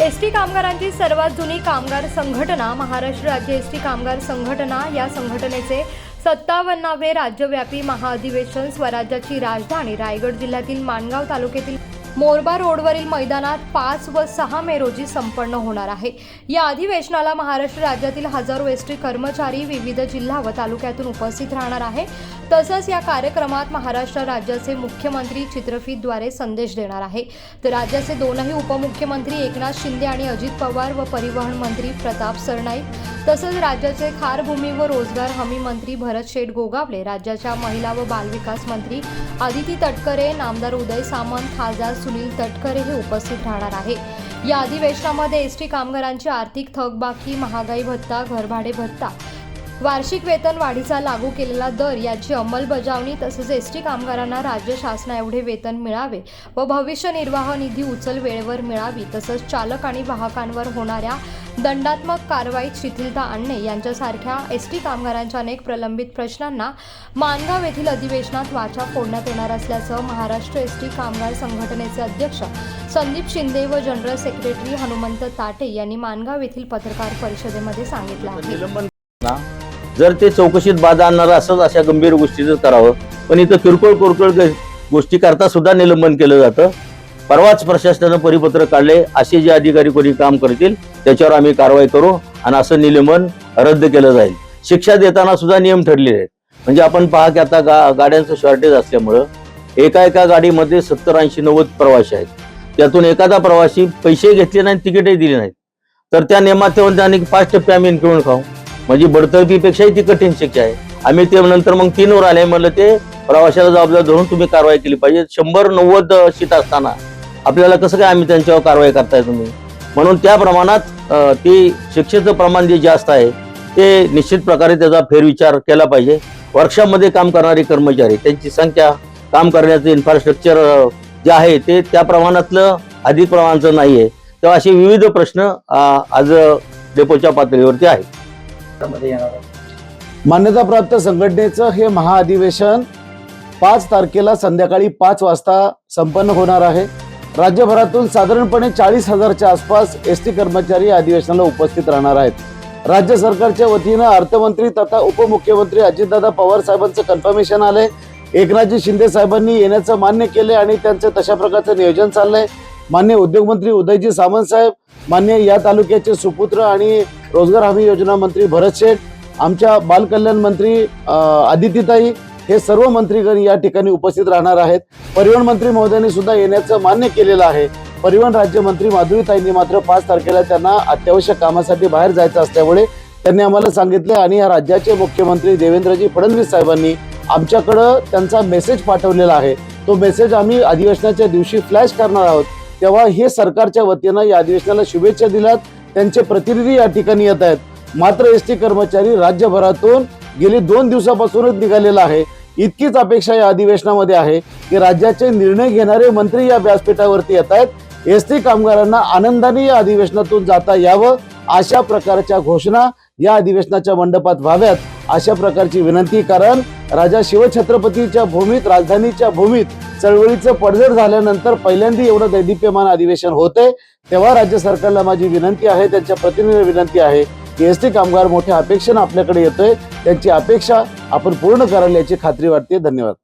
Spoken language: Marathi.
एस टी कामगारांची सर्वात जुनी कामगार संघटना महाराष्ट्र राज्य एस टी कामगार संघटना या संघटनेचे सत्तावन्नावे राज्यव्यापी महाअधिवेशन स्वराज्याची राजधानी रायगड जिल्ह्यातील माणगाव तालुक्यातील मोरबा रोडवरील मैदानात पाच व सहा मे रोजी संपन्न होणार आहे. या अधिवेशनाला महाराष्ट्र राज्यातील हजारो एस टी कर्मचारी विविध जिल्हा व तालुक्यातून उपस्थित राहणार आहे. तसंच या कार्यक्रमात महाराष्ट्र राज्याचे मुख्यमंत्री चित्रफितद्वारे संदेश देणार आहे. तर राज्याचे दोनही उपमुख्यमंत्री एकनाथ शिंदे आणि अजित पवार व परिवहन मंत्री प्रताप सरनाईक तसंच राज्याचे खारभूमी व रोजगार हमी मंत्री भरत शेठ गोगावले राज्याच्या महिला व बालविकास मंत्री आदिती तटकरे नामदार उदय सामंत खासदार सुनील तटकरे हे उपस्थित राहणार आहे. या अधिवेशनामध्ये एस टी कामगारांची आर्थिक थकबाकी महागाई भत्ता घरभाडे भत्ता वार्षिक वेतन वाढीचा लागू केलेला दर याची अंमलबजावणी तसेच एस टी कामगारांना राज्य शासना एवढे वेतन मिळावे व भविष्य निर्वाह निधी उचल वेळेवर मिळावी तसंच चालक आणि वाहकांवर होणाऱ्या दंडात्मक कारवाईत शिथिलता आणणे यांच्यासारख्या एस टी कामगारांच्या अनेक प्रलंबित प्रश्नांना मानगाव येथील अधिवेशनात वाचा फोडण्यात येणार असल्याचं महाराष्ट्र एस टी कामगार संघटनेचे अध्यक्ष संदीप शिंदे व जनरल सेक्रेटरी हनुमंत ताटे यांनी मानगाव येथील पत्रकार परिषदेमध्ये सांगितलं आहे. जर ते चौकशीत बाधा आणणार असंच अशा गंभीर गोष्टीचं करावं पण इथं किरकोळ किरकोळ गोष्टी करता सुद्धा निलंबन केलं जातं. परवाच प्रशासनानं परिपत्र काढले असे जे अधिकारी कोणी काम करतील त्याच्यावर आम्ही कारवाई करू आणि असं निलंबन रद्द केलं जाईल. शिक्षा देताना सुद्धा नियम ठरलेले आहेत. म्हणजे आपण पहा की आता गा गाड्यांचं शॉर्टेज असल्यामुळं एका एका गाडीमध्ये सत्तर ऐंशी नव्वद प्रवासी आहेत. त्यातून एखादा प्रवासी पैसे घेतले नाहीत तिकीटही दिले नाहीत. तर त्या नियमात तेव्हा पाच टप्पे आम्ही इन्क्रिमेंट खाऊ. म्हणजे बडतर्फीपेक्षाही ती कठीण शिक्षा आहे. आम्ही ते नंतर मग तीनवर आले म्हणलं ते प्रवाशाला जबाबदार धरून तुम्ही कारवाई केली पाहिजे. शंभर नव्वद सीट असताना आपल्याला कसं काय आम्ही त्यांच्यावर कारवाई करताय तुम्ही? म्हणून त्या प्रमाणात ती ते शिक्षेचं प्रमाण जे जास्त आहे ते निश्चित प्रकारे त्याचा फेरविचार केला पाहिजे. वर्कशॉपमध्ये काम करणारे कर्मचारी त्यांची संख्या काम करण्याचं इन्फ्रास्ट्रक्चर जे आहे ते त्या प्रमाणातलं अधिक प्रमाणाचं नाही आहे तेव्हा असे विविध प्रश्न आज डेपोच्या पातळीवरती आहेत. महाराष्ट्रामध्ये येणार आहे. मान्यताप्राप्त संघटनेचं हे महाअधिवेशन पाच तारखेला संध्याकाळी पाच वाजता संपन्न होणार आहे. राज्यभरातून साधारणपणे चाळीस हजारच्या आसपास एस टी कर्मचारी या अधिवेशनाला उपस्थित राहणार आहेत. राज्य सरकारच्या वतीनं अर्थमंत्री तथा उपमुख्यमंत्री अजितदादा पवार साहेबांचं कन्फर्मेशन आलंय. एकनाथजी शिंदे साहेबांनी येण्याचं मान्य केले आणि त्यांचं तशा प्रकारचं नियोजन चाललंय. मान्य उद्योगमंत्री उदयजी सामंत साहेब मान्य या तालुक्याचे सुपुत्र आणि रोजगार हमी योजना मंत्री भरत शेठ आमच्या बालकल्याण मंत्री आदितीताई हे सर्व मंत्रीगण या ठिकाणी उपस्थित राहणार आहेत. परिवहन मंत्री महोदयांनी सुद्धा येण्याचं मान्य केलेलं आहे. परिवहन राज्यमंत्री माधुरीताईंनी मात्र पाच तारखेला त्यांना अत्यावश्यक कामासाठी बाहेर जायचं असल्यामुळे त्यांनी आम्हाला सांगितले आणि या राज्याचे मुख्यमंत्री देवेंद्रजी फडणवीस साहेबांनी आमच्याकडं त्यांचा मेसेज पाठवलेला आहे. तो मेसेज आम्ही अधिवेशनाच्या दिवशी फ्लॅश करणार आहोत. तेव्हा हे सरकारच्या वतीनं या अधिवेशनाला शुभेच्छा दिल्यात. त्यांचे प्रतिनिधी या ठिकाणी येत आहेत. मात्र एस टी कर्मचारी राज्यभरातून गेली दोन दिवसापासूनच निघालेला आहे. इतकीच अपेक्षा या अधिवेशनामध्ये आहे की राज्याचे निर्णय घेणारे मंत्री या व्यासपीठावरती येत आहेत. एस टी कामगारांना आनंदाने या अधिवेशनातून जाता यावं अशा प्रकारच्या घोषणा या अधिवेशनाच्या मंडपात व्हाव्यात अशा प्रकारची विनंती कारण राजा शिवछत्रपतीच्या भूमीत राजधानीच्या भूमीत चळवळीचं पडझड झाल्यानंतर पहिल्यांदा एवढं दैदिप्यमान अधिवेशन होते तेव्हा राज्य सरकारला माझी विनंती आहे त्यांच्या प्रतिनिधी विनंती आहे की एस टी कामगार मोठ्या अपेक्षेनं आपल्याकडे येतोय त्यांची अपेक्षा आपण पूर्ण कराल याची खात्री वाटते. धन्यवाद.